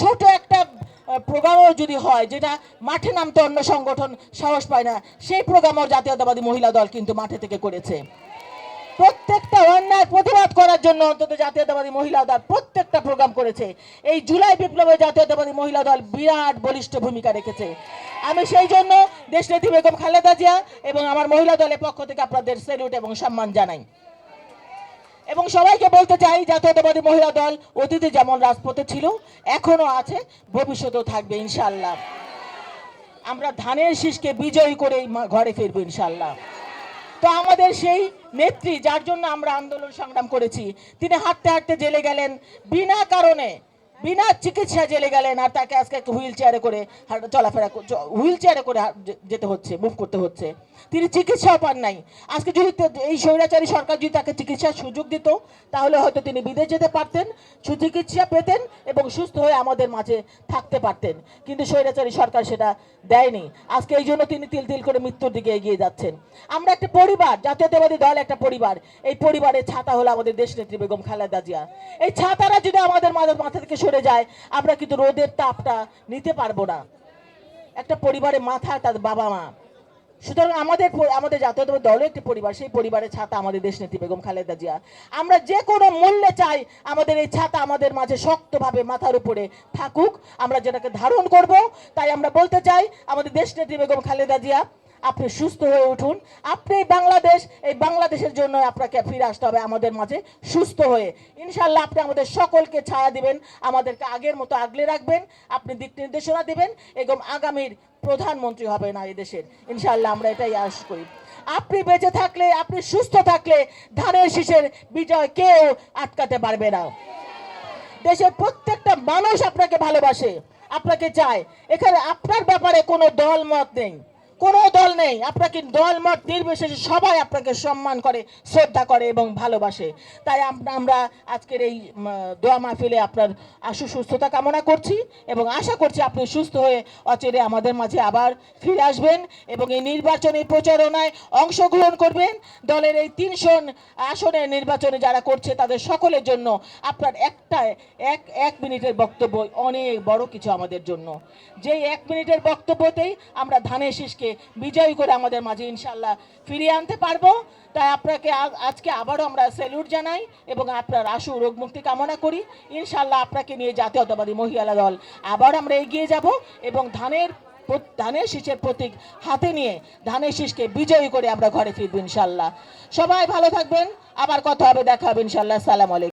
ছোট একটা প্রোগ্রামও যদি হয়, যেটা মাঠে নামতে অন্য সংগঠন সাহস পায় না, সেই প্রোগ্রামও জাতীয়তাবাদী মহিলা দল কিন্তু মাঠে থেকে করেছে। প্রত্যেকটা অন্যায় প্রতিবাদ করার জন্য অন্তত জাতীয়তাবাদী মহিলা দল প্রত্যেকটা প্রোগ্রাম করেছে। এই জুলাই বিপ্লবে জাতীয়তাবাদী মহিলা দল বিরাট বলিষ্ঠ ভূমিকা রেখেছে। আমি সেই জন্য দেশনেত্রী বেগম খালেদা জিয়া এবং আমার মহিলা দলের পক্ষ থেকে আপনাদের স্যালুট এবং সম্মান জানাই। এবং সবাইকে বলতে চাই, জাতীয়তাবাদী মহিলা দল অতীতে যেমন রাজপথে ছিল, এখনও আছে, ভবিষ্যতেও থাকবে ইনশাল্লাহ আমরা ধানের শীষকে বিজয়ী করে ঘরে ফিরবো ইনশাল্লাহ তো আমাদের সেই নেত্রী, যার জন্য আমরা আন্দোলন সংগ্রাম করেছি, তিনি হাঁটতে হাঁটতে জেলে গেলেন, বিনা কারণে বিনা চিকিৎসা জেলে গেলেন আর তাকে আজকে একটা হুইল চেয়ারে করে চলাফেরা হুইল চেয়ারে করে যেতে হচ্ছে মুভ করতে হচ্ছে। তিনি চিকিৎসাও পান নাই। আজকে যদি এই স্বৈরাচারী সরকার যদি তাকে চিকিৎসার সুযোগ দিত, তাহলে হয়তো তিনি বিদেশ যেতে পারতেন, সুচিকিৎসা পেতেন এবং সুস্থ হয়ে আমাদের মাঝে থাকতে পারতেন। কিন্তু স্বৈরাচারী সরকার সেটা দেয়নি। আজকে এই জন্য তিনি তিল তিল করে মৃত্যুর দিকে এগিয়ে যাচ্ছেন। আমরা একটা পরিবার, জাতীয়তাবাদী দল একটা পরিবার। এই পরিবারের ছাতা হলো আমাদের দেশ নেত্রী বেগম খালেদা জিয়া। এই ছাতারা যদি আমাদের মাথা থেকে সরে যায়, আমরা কিন্তু রোদের তাপটা নিতে পারব না। একটা পরিবারের মাথা, তার বাবা মা। সুতরাং আমাদের আমাদের জাতীয়তাবাদী দলের একটি পরিবার, সেই পরিবারের ছাতা আমাদের দেশ নেত্রী বেগম খালেদা জিয়া। আমরা যে কোনো মূল্যে চাই আমাদের এই ছাতা আমাদের মাঝে শক্তভাবে মাথার উপরে থাকুক। আমরা যেটাকে ধারণ করব, তাই আমরা বলতে চাই আমাদের দেশ নেত্রী বেগম খালেদা জিয়া আপনি সুস্থ হয়ে উঠুন। আপনি বাংলাদেশ, এই বাংলাদেশের জন্য আপনাকে ফিরে আসতে হবে আমাদের মাঝে, সুস্থ হয়ে। ইনশাল্লাহ আপনি আমাদের সকলকে ছায়া দিবেন, আমাদেরকে আগের মতো আগলে রাখবেন, আপনি দিক নির্দেশনা দিবেন, এবং আগামীর প্রধানমন্ত্রী হবেন এই দেশের। ইনশাল্লাহ আমরা এটাই আশ করি। আপনি বেঁচে থাকলে, আপনি সুস্থ থাকলে ধানের শীষের বিজয় কেউ আটকাতে পারবে না। দেশের প্রত্যেকটা মানুষ আপনাকে ভালোবাসে, আপনাকে চায়। এখানে আপনার ব্যাপারে কোনো দল মত নেই। কোনো দল নেই। আপনাকে দল, মত, নির্বিশেষে সবাই আপনাকে সম্মান করে, শ্রদ্ধা করে এবং ভালোবাসে। তাই আম- আমরা আজকের এই দোয়া মাহফিলে আপনার আশু সুস্থতা কামনা করছি এবং আশা করছি আপনি সুস্থ হয়ে অচিরে আমাদের মাঝে আবার ফিরে আসবেন এবং এই নির্বাচনী প্রচারণায় অংশগ্রহণ করবেন। দলের এই তিনশো আসনের নির্বাচনে যারা করছে, তাদের সকলের জন্য আপনার একটা, এক এক মিনিটের বক্তব্য অনেক বড় কিছু আমাদের জন্য। যেই এক মিনিটের বক্তব্যতেই আমরা ধানের শীষকে বিজয়ী করে আমাদের মাঝে ইনশাল্লাহ ফিরিয়ে আনতে পারব। তাই আপনাকে আজ- আজকে আবারও আমরা স্যালুট জানাই এবং আপনার আশু রোগ মুক্তি কামনা করি। ইনশাল্লাহ আপনাকে নিয়ে জাতীয়তাবাদী মহিলা দল আবার আমরা এগিয়ে যাব এবং ধানের ধানের শীষের প্রতীক হাতে নিয়ে ধানের শীষকে বিজয়ী করে আমরা ঘরে ফিরবো ইনশাল্লাহ সবাই ভালো থাকবেন। আবার কথা হবে, দেখা হবে ইনশাল্লাহ সালাম আলাইকুম।